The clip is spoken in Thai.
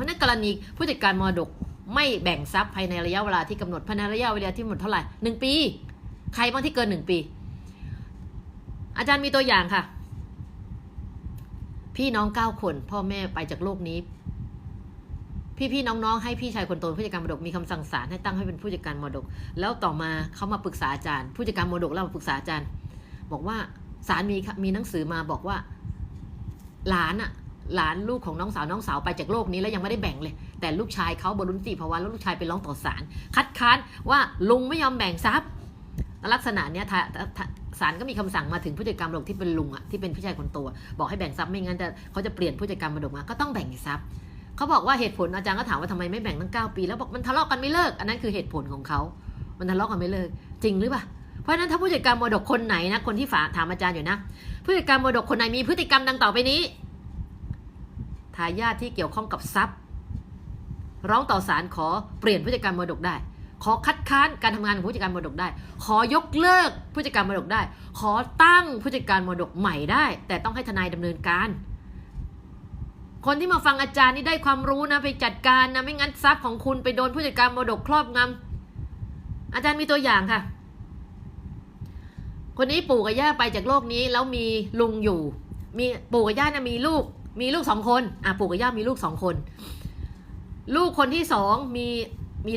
เพราะนั้นกรณีผู้จัดการมรดกไม่แบ่งทรัพย์ภายในระยะเวลาที่กำหนดภายในระยะเวลาที่หมดเท่าไหร่หนึ่งปี ใครบ้างที่เกินหนึ่งปี อาจารย์มีตัวอย่างค่ะ พี่น้องเก้าคนพ่อแม่ไปจากโลกนี้ พี่พี่ๆน้องๆให้พี่ชายคนโตผู้จัดการมรดกมีคำสั่งศาลให้ตั้งให้เป็นผู้จัดการมรดก แล้วต่อมาเขามาปรึกษาอาจารย์ ผู้จัดการมรดกเล่ามาปรึกษาอาจารย์ บอกว่าศาลมีมีหนังสือมาบอกว่า หลานอะ หลานลูกของน้องสาวน้องสาวไปจากโลกนี้แล้วยังไม่ได้แบ่งเลย แต่ลูกชายเขาบรุนติภาวะแล้วลูกชายไปร้องต่อศาลคัดค้านว่าลุงไม่ยอมแบ่งทรัพย์ลักษณะเนี้ยศาลก็มีคำสั่งมาถึงผู้จัดการมรดกที่เป็นลุงอะที่เป็นพี่ชายคนโตบอกให้แบ่งทรัพย์ไม่งั้นจะเขาจะเปลี่ยนผู้จัดการมรดกมาก็ต้องแบ่งทรัพย์เขาบอกว่าเหตุผลอาจารย์ก็ถามว่าทำไมไม่แบ่งตั้งเก้าปี แล้วบอกมันทะเลาะกันไม่เลิก อันนั้นคือเหตุผลของเขา มันทะเลาะกันไม่เลิก จริงหรือเปล่าเพราะฉะนั้นถ้าผู้จัดการมรดกคนไหนนะคนที่ฝาถามอาจารย์อยู่นะผู้จัดการมรดกคนไหนมีพฤติกรรมดังต่อไปนี้ายาทที่เกี่ยวข้องกับทรัพย์ ร้องต่อศาลขอเปลี่ยนผู้จัดการมรดกได้ ขอคัดค้านการทำงานของผู้จัดการมรดกได้ ขอยกเลิกผู้จัดการมรดกได้ ขอตั้งผู้จัดการมรดกใหม่ได้ แต่ต้องให้ทนายดำเนินการ คนที่มาฟังอาจารย์นี่ได้ความรู้นะไปจัดการนะไม่งั้นทรัพย์ของคุณไปโดนผู้จัดการมรดกครอบงำอาจารย์มีตัวอย่างค่ะคนนี้ปู่กับย่าไปจากโลกนี้แล้วมีลุงอยู่ มีปู่กับย่านะมีลูก มีลูกสองคน อะปู่กับย่ามีลูกสองคน ลูกคนที่สองมี